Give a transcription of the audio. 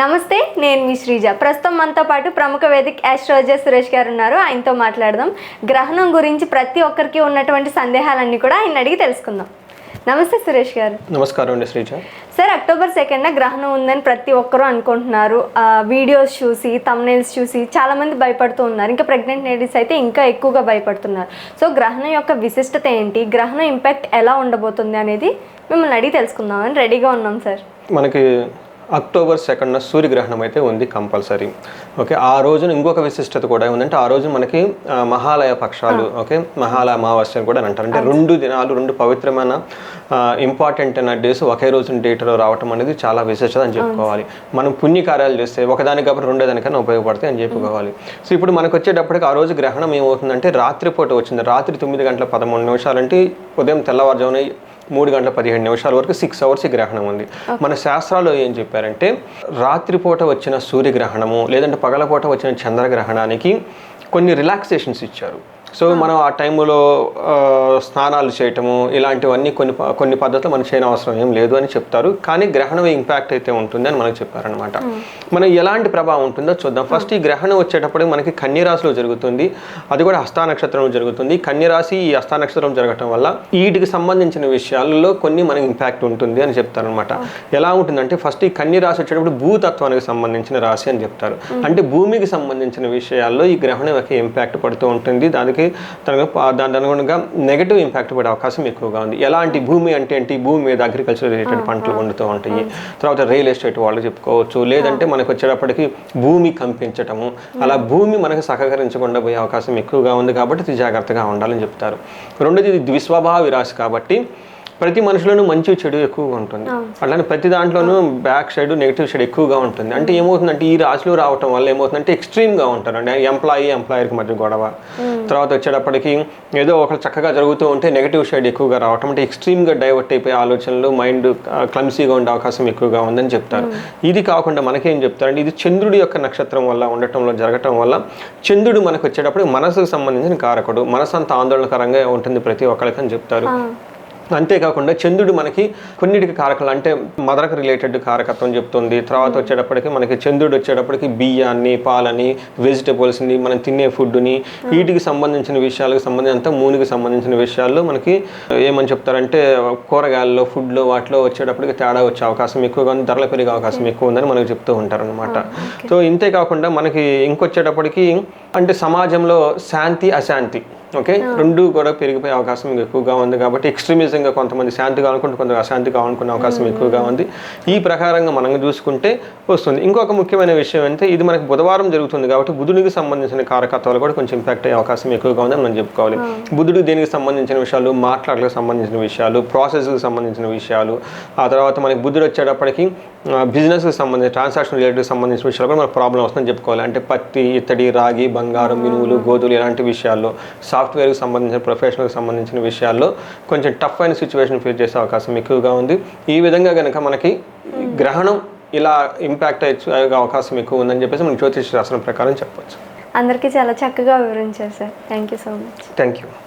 నమస్తే నేను మీ శ్రీజ. ప్రస్తుతం మనతో పాటు ప్రముఖ వేదిక ఆస్ట్రాలజర్ సురేష్ గారు ఉన్నారు. ఆయనతో మాట్లాడదాం. గ్రహణం గురించి ప్రతి ఒక్కరికి ఉన్నటువంటి సందేహాలన్నీ కూడా ఆయన అడిగి తెలుసుకుందాం. నమస్తే సురేష్ గారు. నమస్కారం అండి శ్రీజ. సార్ అక్టోబర్ సెకండ్న గ్రహణం ఉందని ప్రతి ఒక్కరూ అనుకుంటున్నారు. వీడియోస్ చూసి తమ్నైల్స్ చూసి చాలామంది భయపడుతూ ఉన్నారు. ఇంకా ప్రెగ్నెంట్ లేడీస్ అయితే ఇంకా ఎక్కువగా భయపడుతున్నారు. సో గ్రహణం యొక్క విశిష్టత ఏంటి? గ్రహణం ఇంపాక్ట్ ఎలా ఉండబోతుంది అనేది మిమ్మల్ని అడిగి తెలుసుకుందామని రెడీగా ఉన్నాం సార్. మనకి అక్టోబర్ సెకండ్న సూర్యగ్రహణం అయితే ఉంది కంపల్సరీ. ఓకే ఆ రోజున ఇంకొక విశిష్టత కూడా ఏముందంటే ఆ రోజు మనకి మహాలయ పక్షాలు ఓకే మహాలయ అమావాస్య కూడా అని అంటారు. అంటే రెండు దినాలు రెండు పవిత్రమైన ఇంపార్టెంట్ అయిన డేస్ ఒకే రోజు డేట్లో రావటం అనేది చాలా విశిష్టత అని చెప్పుకోవాలి. మనం పుణ్యకార్యాలు చేస్తే ఒకదానికి కాబట్టి రెండో దానికైనా ఉపయోగపడతాయి అని చెప్పుకోవాలి. సో ఇప్పుడు మనకు వచ్చేటప్పటికి ఆ రోజు గ్రహణం ఏమవుతుందంటే రాత్రిపూట వచ్చింది. రాత్రి తొమ్మిది గంటల పదమూడు నిమిషాలంటే ఉదయం తెల్లవారుజామున మూడు గంటల పదిహేడు నిమిషాల వరకు సిక్స్ అవర్స్ ఈ గ్రహణం ఉంది. మన శాస్త్రాల్లో ఏం చెప్పారంటే రాత్రిపూట వచ్చిన సూర్యగ్రహణము లేదంటే పగలపూట వచ్చిన చంద్రగ్రహణానికి కొన్ని రిలాక్సేషన్స్ ఇచ్చారు. సో మనం ఆ టైంలో స్నానాలు చేయటము ఇలాంటివన్నీ కొన్ని కొన్ని పద్ధతులు మనకు చేయని అవసరం ఏం లేదు అని చెప్తారు. కానీ గ్రహణం ఇంపాక్ట్ అయితే ఉంటుంది అని మనకు చెప్పారనమాట మనం ఎలాంటి ప్రభావం ఉంటుందో చూద్దాం. ఫస్ట్ ఈ గ్రహణం వచ్చేటప్పుడు మనకి కన్యరాశిలో జరుగుతుంది. అది కూడా హస్తా నక్షత్రంలో జరుగుతుంది. కన్యరాశి ఈ హస్తా నక్షత్రం జరగటం వల్ల వీటికి సంబంధించిన విషయాలలో కొన్ని మనకి ఇంపాక్ట్ ఉంటుంది అని చెప్తారనమాట ఎలా ఉంటుందంటే ఫస్ట్ ఈ కన్యరాశి వచ్చేటప్పుడు భూతత్వానికి సంబంధించిన రాశి అని చెప్తారు. అంటే భూమికి సంబంధించిన విషయాల్లో ఈ గ్రహణం యొక్క ఇంపాక్ట్ పడుతూ ఉంటుంది. దానికి తనకు ప- దాని అనుగుణంగా నెగటివ్ ఇంపాక్ట్ పడే అవకాశం ఎక్కువగా ఉంది. ఎలాంటి భూమి అంటే ఏంటి? భూమి మీద అగ్రికల్చర్ రిలేటెడ్ పంటలు వండుతూ ఉంటాయి. తర్వాత రియల్ ఎస్టేట్ వాళ్ళు చెప్పుకోవచ్చు. లేదంటే మనకు వచ్చేటప్పటికి భూమి కంపించటము. అలా భూమి మనకు సహకరించకుండా పోయే అవకాశం ఎక్కువగా ఉంది కాబట్టి ఇది జాగ్రత్తగా ఉండాలని చెప్తారు. రెండోది ఇది ద్విస్వభావ విరాశి కాబట్టి ప్రతి మనిషిలోనూ మంచి చెడు ఎక్కువగా ఉంటుంది. అట్లానే ప్రతి దాంట్లోనూ బ్యాక్ సైడ్ నెగిటివ్ సైడ్ ఎక్కువగా ఉంటుంది. అంటే ఏమవుతుందంటే ఈ రాశిలో రావటం వల్ల ఏమవుతుందంటే ఎక్స్ట్రీమ్గా ఉంటారు అంటే ఎంప్లాయీ ఎంప్లాయర్కి మధ్య గొడవ. తర్వాత వచ్చేటప్పటికి ఏదో ఒకరు చక్కగా జరుగుతూ ఉంటే నెగిటివ్ సైడ్ ఎక్కువగా రావటం. అంటే ఎక్స్ట్రీమ్గా డైవర్ట్ అయిపోయే ఆలోచనలు మైండ్ క్లమ్సీగా ఉండే అవకాశం ఎక్కువగా ఉందని చెప్తారు. ఇది కాకుండా మనకేం చెప్తారంటే ఇది చంద్రుడి యొక్క నక్షత్రం వల్ల ఉండటంలో జరగటం వల్ల చంద్రుడు మనకు వచ్చేటప్పుడు మనసుకు సంబంధించిన కారకుడు. మనసు అంత ఆందోళనకరంగా ఉంటుంది ప్రతి ఒక్కరికి అని చెప్తారు అంతేకాకుండా చంద్రుడు మనకి కొన్నిటికి కారకాలు అంటే మదరకు రిలేటెడ్ కారకత్వం చెప్తుంది. తర్వాత వచ్చేటప్పటికి మనకి చంద్రుడు వచ్చేటప్పటికి బియ్యాన్ని పాలని వెజిటబుల్స్ని మనం తినే ఫుడ్ని వీటికి సంబంధించిన విషయాలకు సంబంధించిన మూనికి సంబంధించిన విషయాల్లో మనకి ఏమని చెప్తారంటే కూరగాయల్లో ఫుడ్లో వాటిలో వచ్చేటప్పటికి తేడా వచ్చే అవకాశం ఎక్కువగా ఉంది ధరలు పెరిగే అవకాశం ఎక్కువ ఉందని మనకు చెప్తూ ఉంటారు అనమాట సో ఇంతే కాకుండా మనకి ఇంకొచ్చేటప్పటికి అంటే సమాజంలో శాంతి అశాంతి ఓకే? రెండు కూడా పెరిగిపోయే అవకాశం ఎక్కువగా ఉంది కాబట్టి ఎక్స్ట్రీమిజంగా కొంతమంది శాంతి కావాలనుకుంటే కొంత అశాంతి కావాలనుకునే అవకాశం ఎక్కువగా ఉంది. ఈ ప్రకారంగా మనం చూసుకుంటే వస్తుంది. ఇంకొక ముఖ్యమైన విషయం అంటే ఇది మనకి బుధవారం జరుగుతుంది కాబట్టి బుధుడికి సంబంధించిన కారకత్వాలు కూడా కొంచెం ఇంపాక్ట్ అయ్యే అవకాశం ఎక్కువగా ఉందని మనం చెప్పుకోవాలి. బుధుడు దేనికి సంబంధించిన విషయాలు మాట్లాడలకు సంబంధించిన విషయాలు ప్రాసెస్కి సంబంధించిన విషయాలు ఆ తర్వాత మనకి బుధుడు వచ్చేటప్పటికి బిజినెస్కి సంబంధించిన ట్రాన్సాక్షన్ రిలేటెడ్ సంబంధించిన విషయాలు కూడా మనకు ప్రాబ్లం వస్తుందని చెప్పుకోవాలి. అంటే పత్తి ఇత్తడి రాగి బంగారం మినువులు గోధులు ఇలాంటి విషయాల్లో సాఫ్ట్వేర్కి సంబంధించిన ప్రొఫెషనల్కి సంబంధించిన విషయాల్లో కొంచెం టఫ్ అయిన సిచ్యువేషన్ ఫేస్ చేసే అవకాశం ఎక్కువగా ఉంది. ఈ విధంగా కనుక మనకి గ్రహణం ఇలా ఇంపాక్ట్ అయ్యే అవకాశం ఎక్కువ ఉందని చెప్పేసి మనం జ్యోతిష్ శాస్త్రం ప్రకారం చెప్పొచ్చు. అందరికీ చాలా చక్కగా వివరించారు sir. Thank you so much. Thank you